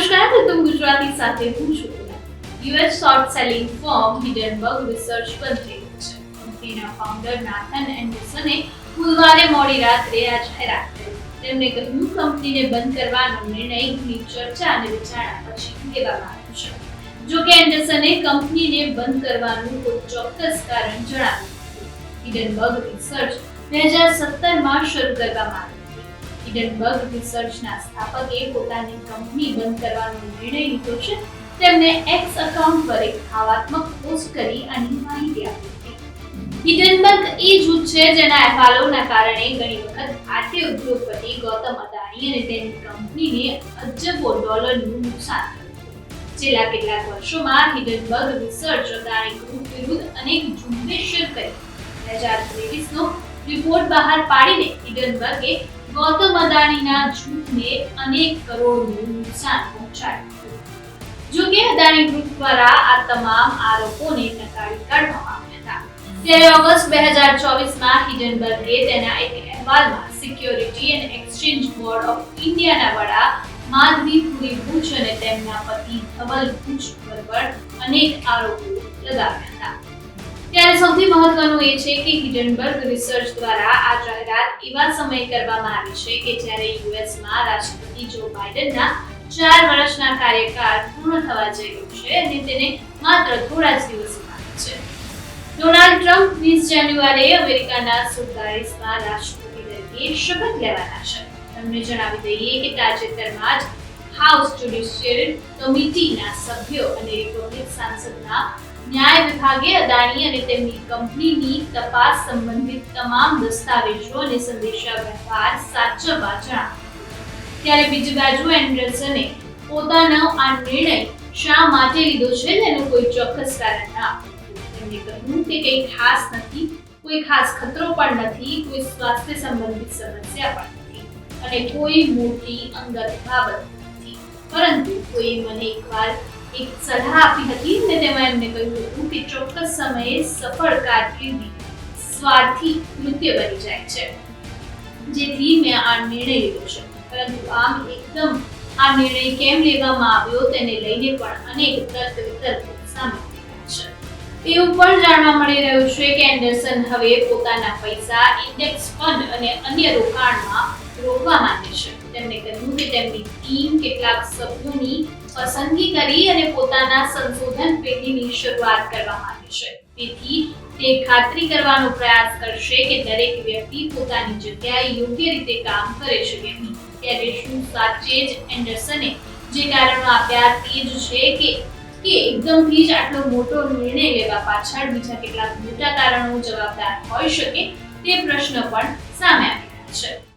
નમસ્કાર ઉત્તમ ગુજરાતી સાથે હું છું US short selling firm Hindenburg research company છે. કંપનીના ફાઉન્ડર નાથન એન્ડરસને બુધવારે મોડી રાત્રે આ જાહેરાત કરી. તેમણે કહ્યું, કંપનીને બંધ કરવાનો નિર્ણય ઘણી ચર્ચા અને વિચારણા પછી લેવામાં આવ્યો છે. જો કે એન્ડરસને કંપનીને બંધ કરવાનું કોઈ ચોક્કસ કારણ જણાવ્યું હિડનબર્ગ રિસર્ચ બે હજાર સત્તરમાં શરૂ કરવામાં આવી હતી હિડનબર્ગ રિસર્ચના સ્થાપકે પોતાની કંપની બંધ કરવાનો નિર્ણય લીધો છે. તેમણે એક્સ અકાઉન્ટ પર એક ભાવાત્મક પોસ્ટ કરી આની માહિતી આપી હિડનબર્ગ એ જૂથ છે, જેના અહેવાલોના કારણે ઘણી વખત ભારતીય ઉદ્યોગપતિ ગૌતમ અદાણી અને તેની કંપનીને અજબો ડોલરનું નુકસાન થયું છેલ્લા કેટલાક વર્ષોમાં હિડનબર્ગ રિસર્ચ અદાણી ગ્રુપ વિરુદ્ધ અનેક ઝુંબેશ કરી. બે હજાર ત્રેવીસનો રિપોર્ટ બહાર પાડીને હિડનબર્ગે ગૌતમ અદાણીના જૂથને અનેક કરોડનું નુકસાન પહોંચાડ્યું જો કે અદાણી ગ્રુપ દ્વારા આ તમામ આરોપોને નકારી કાઢવામાં આવ્યા હતા. ત્યારે ઓગસ્ટ બે હજાર ચોવીસમાં હિડનબર્ગે તેના એક અહેવાલમાં security and exchange board of ઇન્ડિયાના વડા માધવી પુરી ભુજ અને તેમના પતિ ધવલ ભુજ પર અનેક આરોપો લગાવ્યા હતા. સૌથી મહત્વનું એ છે કે હિડનબર્ગ રિસર્ચ દ્વારા આ જાહેરાત એવા સમયે કરવામાં આવી છે કે જ્યારે યુએસમાં રાષ્ટ્રપતિ જો બાઇડનના ચાર વર્ષના કાર્યકાળ પૂર્ણ થવા જઈ રહ્યો છે અને તેને માત્ર થોડા જ દિવસ બાકી છે. ડોનાલ્ડ ટ્રમ્પ વીસ જાન્યુઆરીએ અમેરિકાના સુડતાલીસમાં રાષ્ટ્રપતિ તરીકે શપથ લેવાના છે. તમને જણાવી દઈએ કે તાજેતરમાં જ હાઉસ જ્યુડિશિયલ કમિટીના સભ્યો અને રિપબ્લિક સાંસદના ન્યાય વિભાગે અદાણી અને તેમની કંપનીની તપાસ સંબંધિત તમામ દસ્તાવેજો અને સંદેશા વ્યવહાર સાચવવા જણાવ્યું ત્યારે બીજી બાજુ એન્ડરસને પોતાનો આ નિર્ણય શા માટે લીધો છે તેનું કોઈ ચોક્કસ કારણ ના. તેમણે કહ્યું કે કંઈ ખાસ નથી, કોઈ ખાસ ખતરો પણ નથી, કોઈ સ્વાસ્થ્ય સંબંધિત સમસ્યા પણ નથી અને કોઈ મોટી અંગત બાબત નથી પરંતુ કોઈ મને એકવાર એક સલાહ આપી હતી ને તેમાં એમને કહ્યું હતું કે ચોક્કસ સમયે સફળ કારકિર્દી સ્વાર્થી કૃત્ય બની જાય છે. જેથી મેં આ નિર્ણય લીધો છે. પરંતુ આમ એકદમ આ નિર્ણય કેમ લેવામાં આવ્યો તેને લઈને પણ અનેક તર્ક વિતર્કો સામે એવું પણ જાણવા મળી રહ્યું છે કે એન્ડરસન હવે પોતાના પૈસા ઇન્ડેક્સ ફંડ અને અન્ય રોકાણમાં રોકવા માંગે છે. તેમણે કહ્યું કે તેમની ટીમ કેટલાક સભ્યોની પસંદગી કરી અને પોતાના સંશોધન પેઢીની શરૂઆત કરવા માંગે છે. તેથી તે ખાતરી કરવાનો પ્રયાસ કરશે કે દરેક વ્યક્તિ પોતાની જગ્યાએ યોગ્ય રીતે કામ કરે છે કે નહીં ત્યારે શું સાચે જ એન્ડરસને જે કારણો આપ્યા તે જ છે કે કે એકદમથી જ આટલો મોટો નિર્ણય લેવા પાછળ બીજા કેટલાક મોટા કારણો જવાબદાર હોઈ શકે તે પ્રશ્ન પણ સામે આવી રહ્યા છે.